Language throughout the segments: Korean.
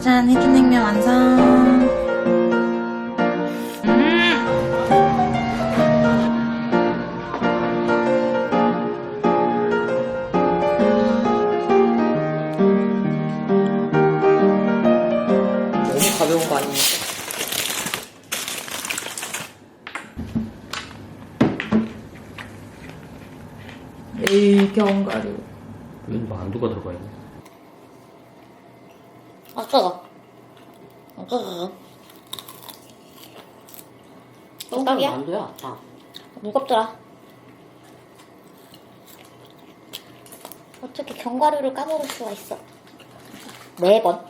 짜잔, 해킹냉면 완성. 음. 너무 가벼운 거 아닙니까? 에이, 견과류. 여기 만두가 들어가 있네. 아, 뜨거. 아, 뜨거. 떡이야? 만두야, 다. 무겁더라. 어떻게 견과류를 까먹을 수가 있어? 매번.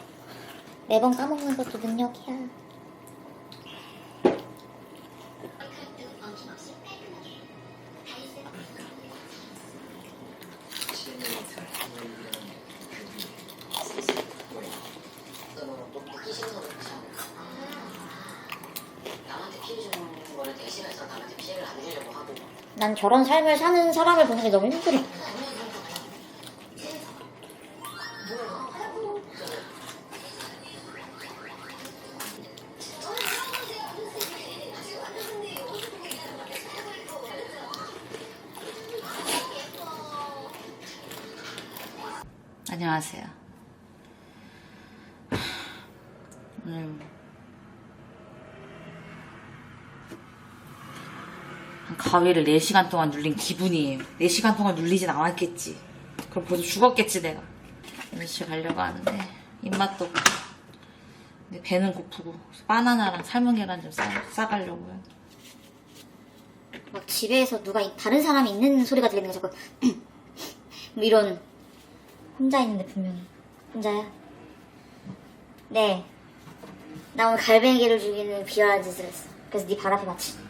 매번 까먹는 것도 능력이야. 난 저런 삶을 사는 사람을 보는 게 너무 힘들어. 안녕하세요. 오늘 한 가위를 4시간 동안 눌린 기분이에요. 4시간 동안 눌리진 않았겠지. 그럼 벌써 죽었겠지 내가. 연습실 가려고 하는데 입맛도 없고 근데 배는 고프고 바나나랑 삶은 계란 좀 싸, 싸가려고요. 막 집에서 누가 이- 다른 사람이 있는 소리가 들리는 거 자꾸 뭐 이런 혼자 있는데 분명히 혼자야? 네. 나 오늘 갈뱅이를 죽이는 비열한 짓을 했어. 그래서 네 발 앞에 맞지.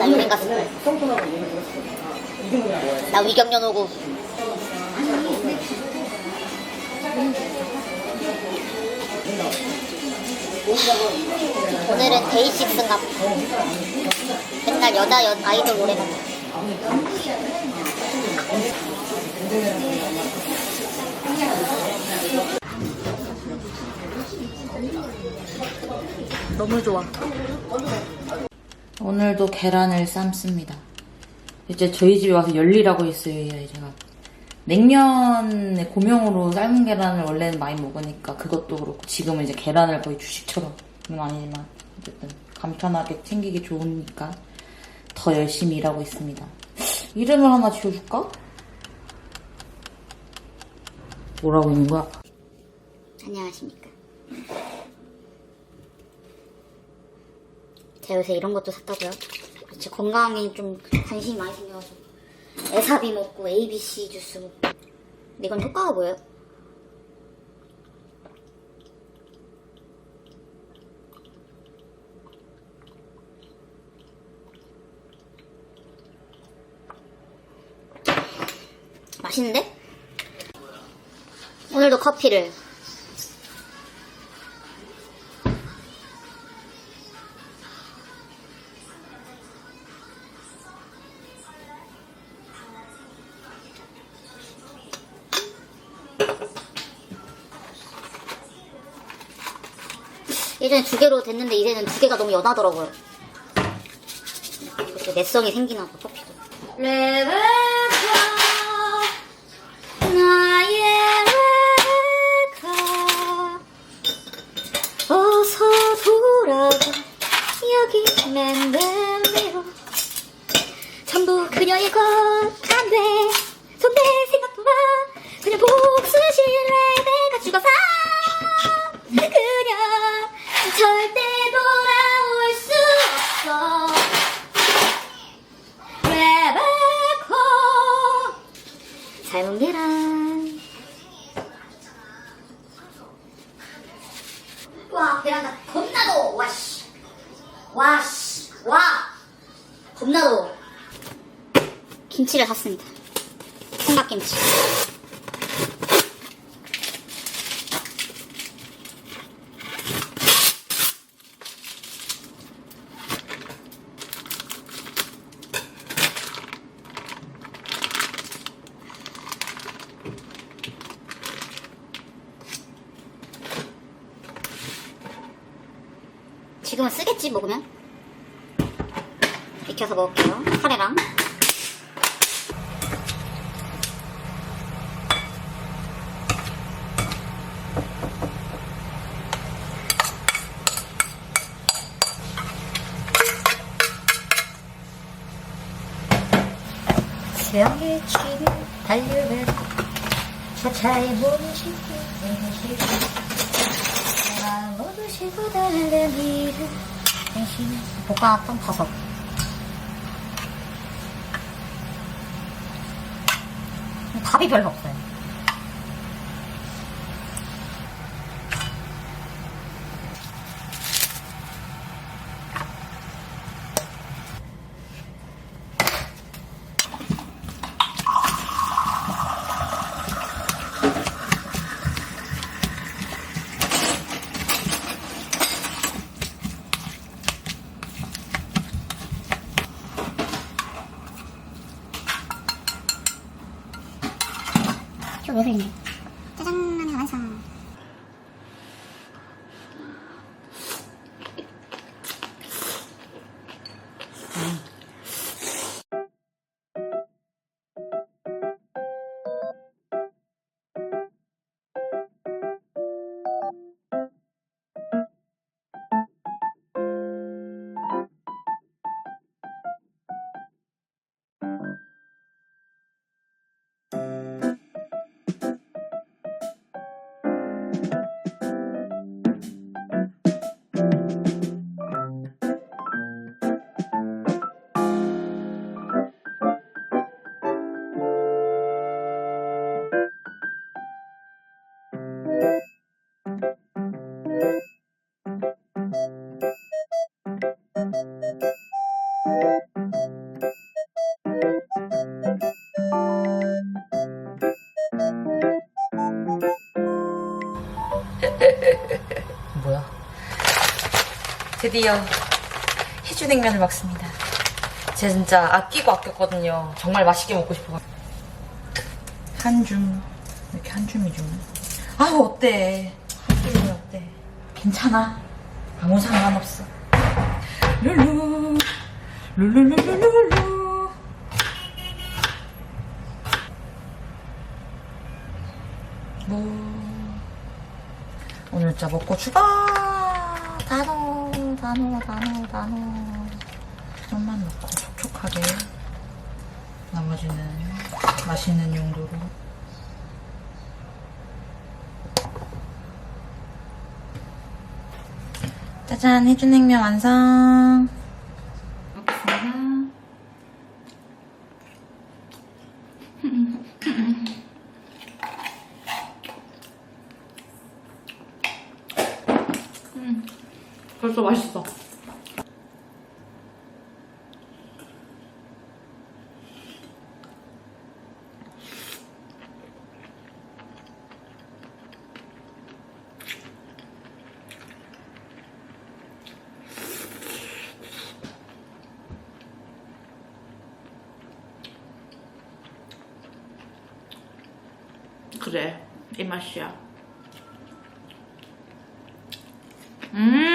연예인 갔어. 나 위경련 오고. 오늘은 데이식스인가 봐. 맨날 여자 여, 아이돌 노래만. 너무 좋아. 오늘도 계란을 삶습니다. 이제 저희 집에 와서 열리라고 했어요, 이 아이가. 냉면에 고명으로 삶은 계란을 원래는 많이 먹으니까 그것도 그렇고 지금은 이제 계란을 거의 주식처럼은 아니지만 어쨌든 간편하게 챙기기 좋으니까 더 열심히 일하고 있습니다. 이름을 하나 지어줄까? 뭐라고 있는 거야? 안녕하십니까. 제가 요새 이런 것도 샀다고요? 제 건강에 좀 관심이 많이 생겨가지고 에사비 먹고 ABC 주스 먹고 근데 이건 효과가 뭐예요? 맛있는데? 오늘도 커피를 예전에 두 개로 됐는데 이제는 두 개가 너무 연하더라고요. 그렇게 내성이 생기나 봐, 커피도. 레베 삶은 계란 와 베란다 겁나도. 와씨. 와씨. 와. 겁나도. 김치를 샀습니다. 삼각김치 지금은 쓰겠지 먹으면 익혀서 먹을게요 카레랑 새벽에 집에 달려가 차차에 몸을 싣고 내가 모두 싣고 달려기를 당신 볶아놨던 버섯. 밥이 별로 없어요 이거 왜 흘리네 짜장 뭐야? 드디어 해주냉면을 먹습니다. 제가 진짜 아끼고 아꼈거든요. 정말 맛있게 먹고 싶어. 한 줌. 이렇게 한 줌이죠. 아우, 어때? 괜찮아. 아무 상관없어. 룰루. 룰루루루루루. 뭐. 오늘 진짜 먹고 출발! 단호, 단호, 단호, 단호. 좀만 넣고 촉촉하게. 나머지는 맛있는 용도로. 짜잔 해준냉면 완성. 음, 벌써 맛있어. 이 맛이야. 음!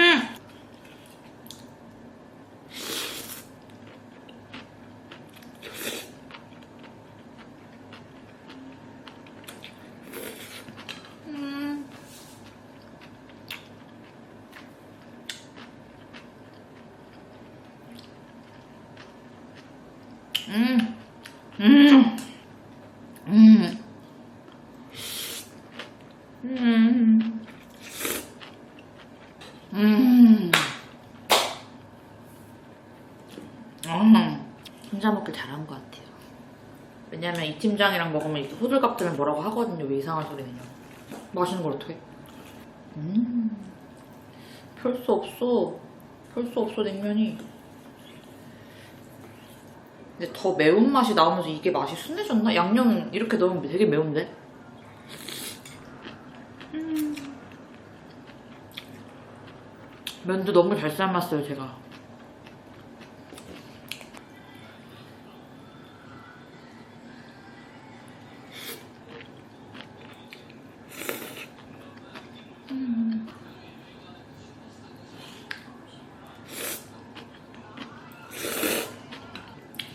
음. 음. 음. 음. 음. 음. 음. 혼자 먹길 잘한 것 같아요. 팀장이랑 먹으면 이렇게 호들갑 뜨면 뭐라고 하거든요. 왜 이상한 소리 내냐. 맛있는 걸 어떡해. 음. 별 수 없어. 별 수 없어, 냉면이. 근데 더 매운맛이 나오면서 이게 맛이 순해졌나? 양념 이렇게 넣으면 되게 매운데? 면도 너무 잘 삶았어요, 제가.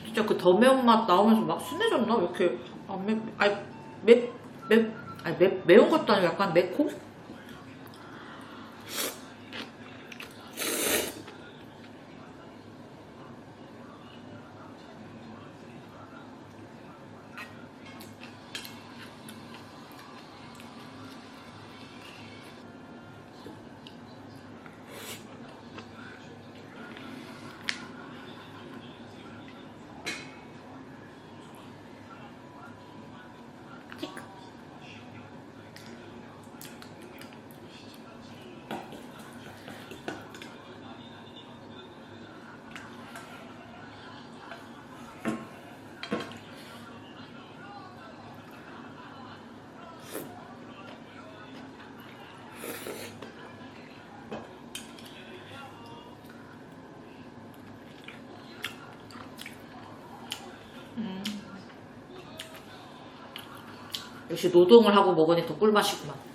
진짜 매운맛 나오면서 막 순해졌나? 왜 이렇게 안 매, 아니, 맵, 맵, 아니, 맵, 매운 것도 아니고 약간 매콤? 역시 노동을 하고 먹으니 더 꿀맛이구만.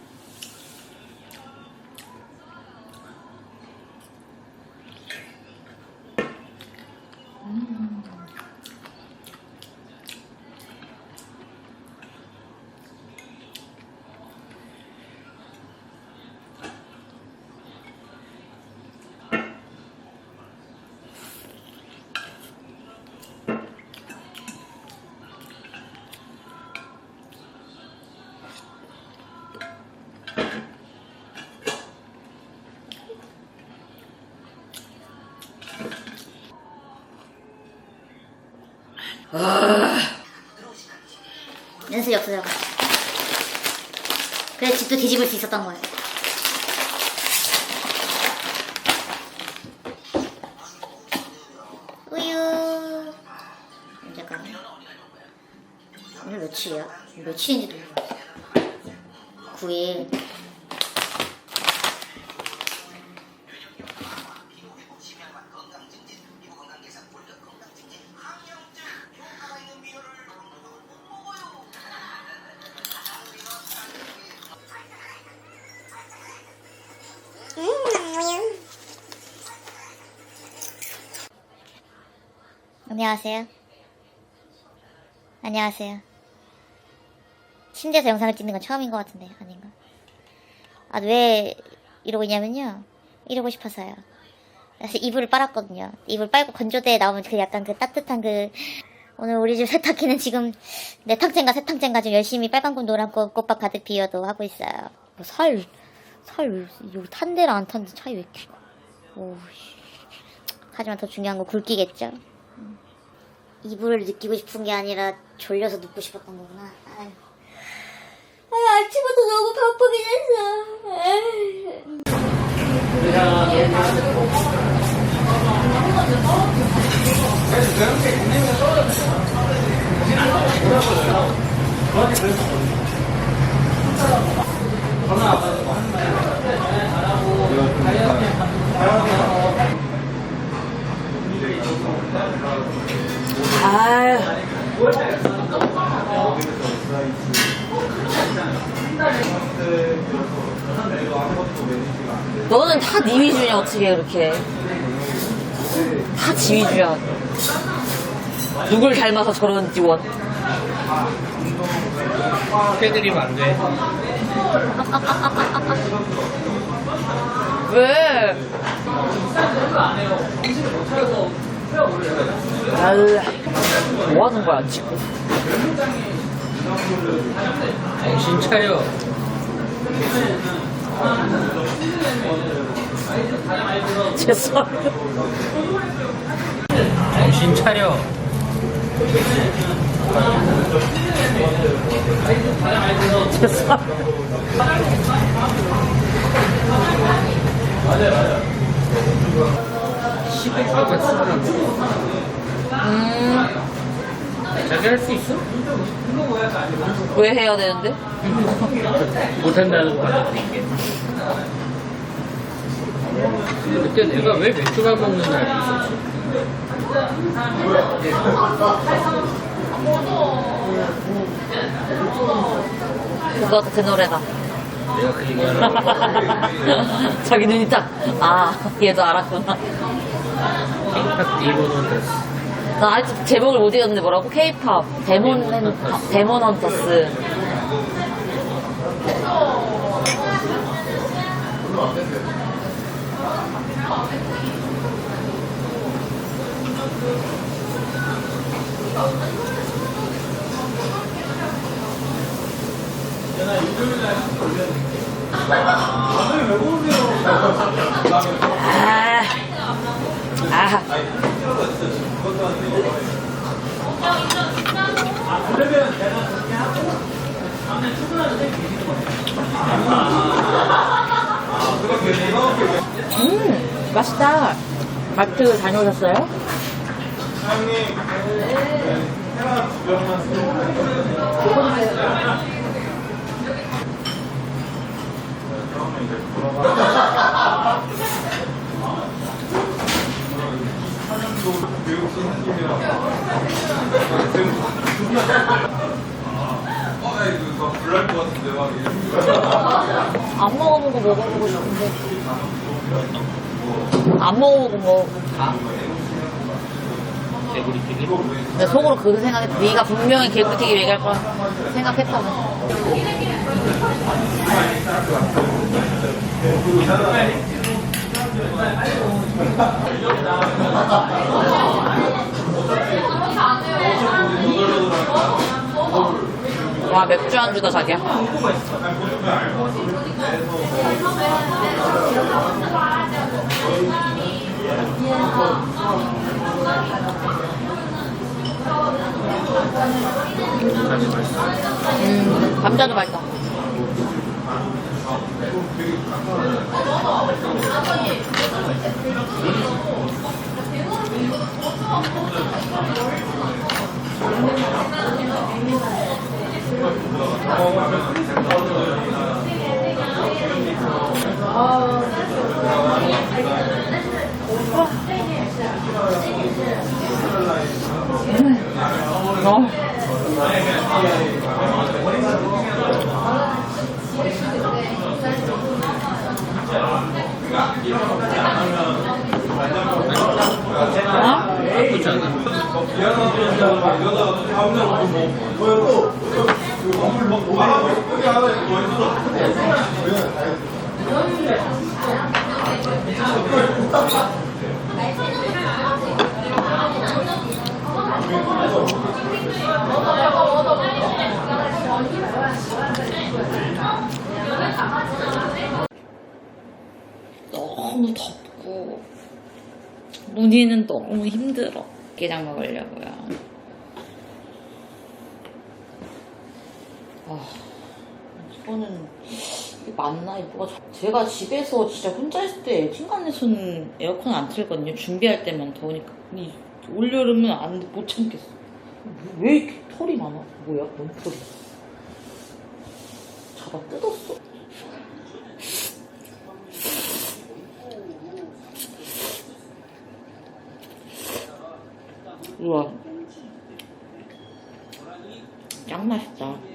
연습이 없어요. 그래 집도 뒤집을 수 있었던 거예요. 우유. 잠깐만. 오늘 며칠이야? 며칠인지도 모르겠어. 9일. 안녕하세요. 안녕하세요. 침대에서 영상을 찍는 건 처음인 것 같은데 아닌가? 아 왜 이러고 있냐면요. 이러고 싶어서요. 그래서 이불을 빨았거든요. 이불 빨고 건조대에 나오면 그 약간 그 따뜻한 그 오늘 우리 집 세탁기는 지금 내 탕쟁과 세탁쟁과 지금 열심히 빨간꽃 노란꽃 꽃밭 가득 피어도 하고 있어요. 뭐 살, 살, 이거 탄 데랑 안 탄 데 차이 왜 이렇게 오, 하지만 더 중요한 건 굵기겠죠. 이불을 느끼고 싶은 게 아니라 졸려서 눕고 싶었던 거구나. 아유. 아유, 아침부터 너무 바쁘긴 했어. 아유. 아. 너는 다 네 위주냐 어떻게 그렇게 다 지 위주야 누굴 닮아서 저런 지 원 패드리면 안 돼. 왜? 아유, 뭐 하는 거야, 지금? 정신 차려. 죄송해요. 정신 차려. 죄송해요. 시대 가가 쓰라고. 음, 자기 할 수 있어? 왜 해야 되는데? 못한다는 거 받아들이게. 그때 내가 왜 맥주만 먹는 날이 있었지? 그거 제 노래다. 내가 그 얘기하려고. 자기 눈이 딱, 아, 얘도 알았구나. 힙합 일본은 됐어. 나 아직 제목을 못 읽었는데 뭐라고? K-pop, 데몬, 헌터- 데몬 헌터스. 아, 아. 음, 맛있다. 마트 다녀오셨어요? 안 먹어본 거 먹어보고 싶은데. 안 먹어보고 뭐. 개구리튀김? 내 속으로 그 생각했 네가 분명히 개구튀김 얘기할 거라 생각했거든. 와 맥주 안주다 자기야. 음 감자도 맛있다. 어. 어? 나쁘지 않아. 너무 덥고 문희는 너무 힘들어 게장 먹으려고요 아, 손은 이게 맞나? 이거 뭐가 저- 제가 집에서 진짜 혼자 있을 때 층간에서는 에어컨 안 틀거든요. 준비할 때만 더우니까. 이 올여름은 안, 못 참겠어. 왜 이렇게 털이 많아? 뭐야? 뭔 털이? 잡아 뜯었어. 우와. 짱 맛있다.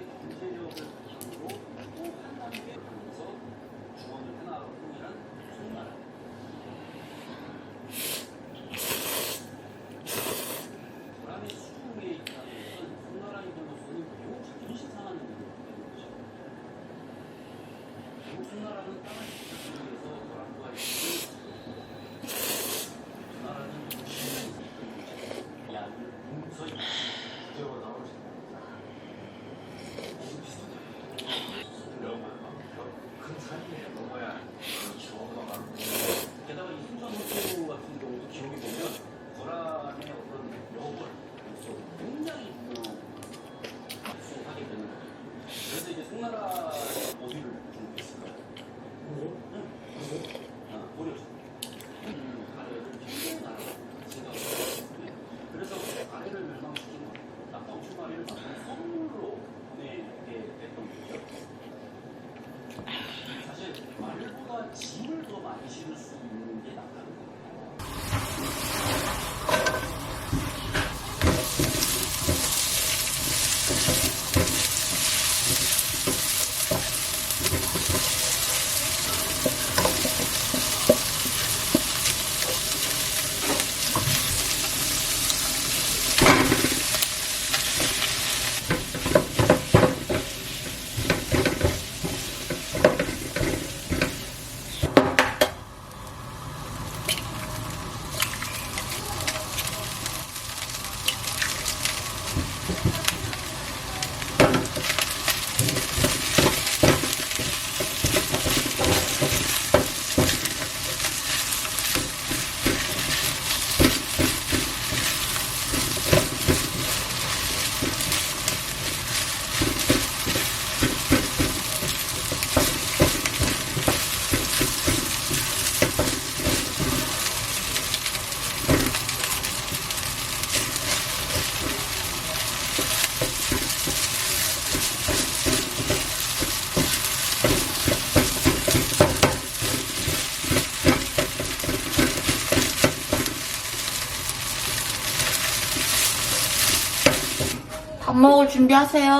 준비하세요.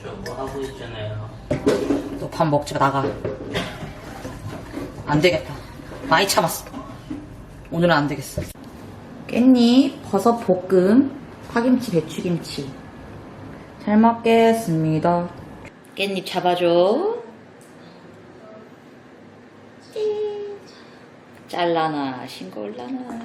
저뭐 하고 있잖아요. 너 밥 먹지 마, 나가. 안 되겠다. 많이 참았어. 오늘은 안 되겠어. 깻잎, 버섯 볶음, 파김치, 배추김치. 잘 먹겠습니다. 깻잎 잡아줘. 띵. 잘라나, 싱거울라나.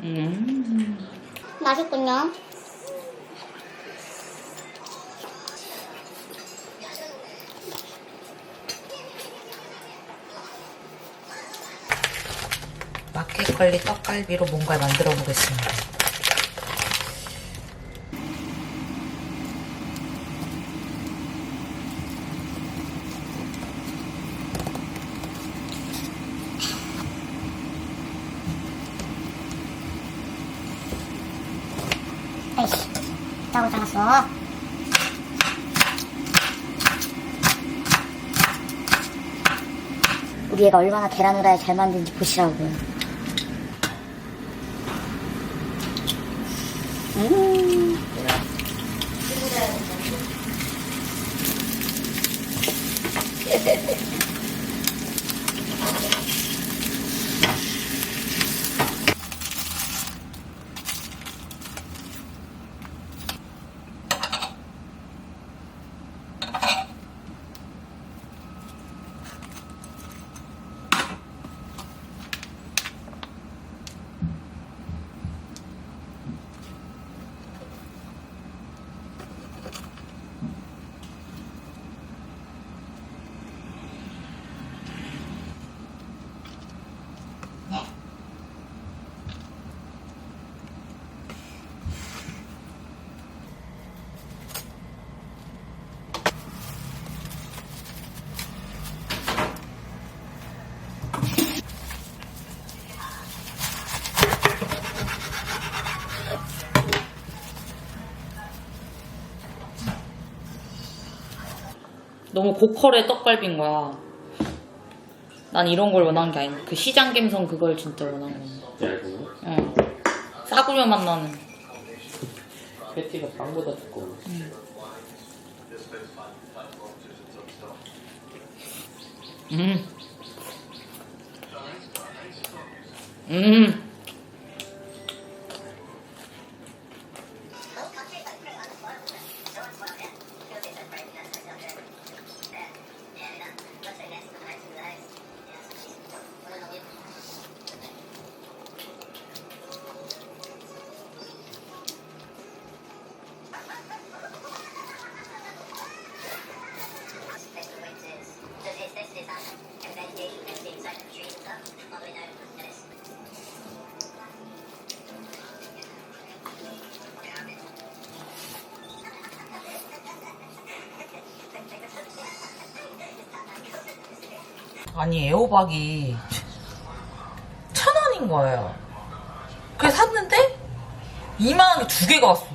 음. 맛있군요. 마켓컬리 떡갈비로 뭔가를 만들어 보겠습니다. 짜고 짜놨어. 우리 애가 얼마나 계란 후라이 잘 만드는지 보시라고요. 너무 고퀄의 떡갈비인 거야. 난 이런 걸 원한 게 아닌데 그 시장 감성 그걸 진짜 원한 건데. 얇은 거? 응. 싸구려 맛 나는. 패티가 빵보다 두꺼워. 음. 음. 호박이 천 원인 거예요. 그래서 샀는데 2만 원에 두 개가 왔어.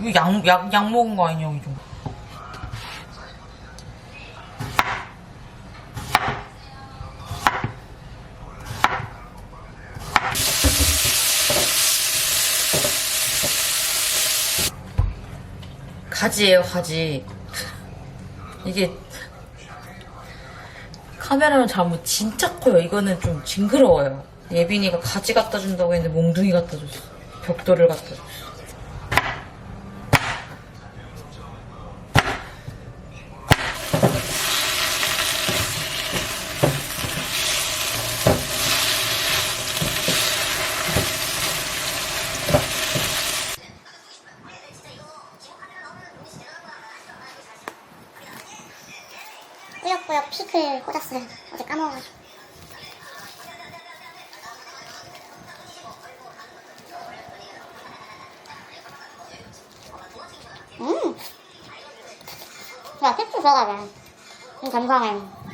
이거 약, 약, 약 먹은 거 아니냐고 이거. 가지예요 가지. 이게 카메라는 잘못 진짜 커요. 이거는 좀 징그러워요. 예빈이가 가지 갖다 준다고 했는데 몽둥이 갖다 줬어. 벽돌을 갖다 줬어. 꾸역꾸역 피클 꽂았어요. 어제 까먹어가지고. 음! 야, 텍스 들어가네. 좀 감사해.